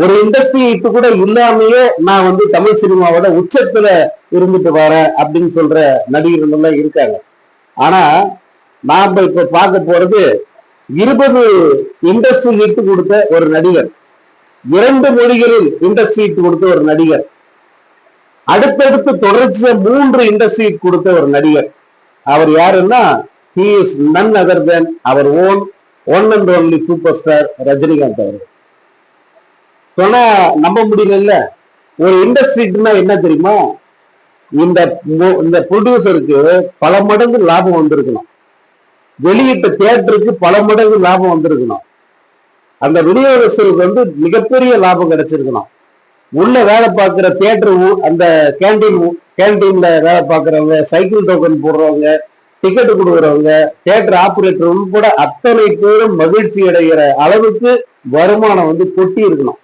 ஒரு இண்டஸ்ட்ரி இப்ப கூட இல்லாமயே நான் வந்து தமிழ் சினிமாவோட உச்சத்துல இருந்துட்டு வரேன் அப்படின்னு சொல்ற நடிகர்கள் இருக்காங்க. ஆனா நாம இப்ப பார்க்க போறது இருபது இண்டஸ்ட்ரி இட்டு கொடுத்த ஒரு நடிகர். இரண்டு மொழிகளில் இண்டஸ்ட்ரி இட்டு கொடுத்த ஒரு நடிகர். அடுத்தடுத்து தொடர்ச்சிய மூன்று இண்டஸ்ட்ரி கொடுத்த ஒரு நடிகர். அவர் யாருன்னா he is none other than our one one and only super star Rajinikanth அவர்கள். சொன்னா நம்ப முடியல ஒரு இண்டஸ்ட்ரிக்குன்னா என்ன தெரியுமா? இந்த இந்த ப்ரொடியூசருக்கு பல மடங்கு லாபம் வந்திருக்கணும் வெளியிட்ட தியேட்டருக்கு பல மடங்கு லாபம் வந்திருக்கணும் அந்த விநியோகஸ்தருக்கு வந்து மிகப்பெரிய லாபம் கிடைச்சிருக்கணும் உள்ள வேலை பார்க்குற தியேட்டர் அந்த கேண்டீன் கேன்டீன்ல வேலை பார்க்குறவங்க சைக்கிள் டோக்கன் போடுறவங்க டிக்கெட் கொடுக்குறவங்க தியேட்டர் ஆப்ரேட்டர் உட்பட அத்தனை பேரும் மகிழ்ச்சி அடைகிற அளவுக்கு வருமானம் வந்து கொட்டி இருக்கணும்